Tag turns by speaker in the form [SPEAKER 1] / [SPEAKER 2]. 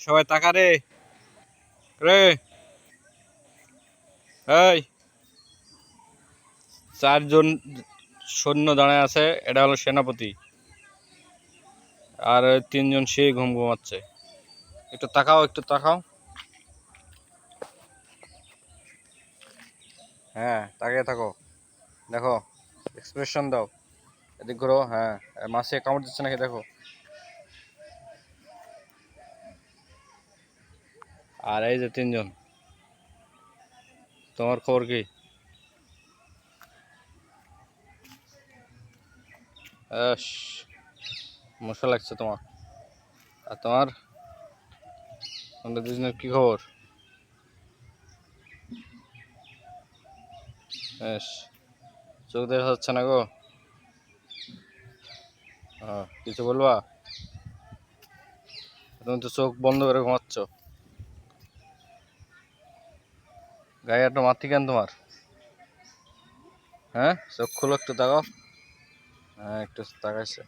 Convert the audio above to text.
[SPEAKER 1] সবাই তাকা রে। রে। এই। চারজন সৈন্য দাঁড়ায় আছে, এটা হলো সেনাপতি। আর তিনজন সে ঘুম ঘুমাচ্ছে। একটু তাকাও একটু তাকাও। হ্যাঁ তাকিয়ে থাকো। দেখো এক্সপ্রেশন দাও। এদিক ঘুরো হ্যাঁ। মাছে কামড় দিচ্ছে নাকি? দেখো। আর এই যে তিনজন। তোমার খবর কি? মশা লাগছে তোমার। আর তোমার? তোমাদের দুজনের কি খবর? চোখ দেখা যাচ্ছে না গো। কিছু বলবা? তুমি তো চোখ বন্ধ করে ঘুমাচ্ছ। গায়ে একটা মাতি কেন তোমার? হ্যাঁ? চোখ খুলো একটু তাকাও। হ্যাঁ একটু তাকাইছে।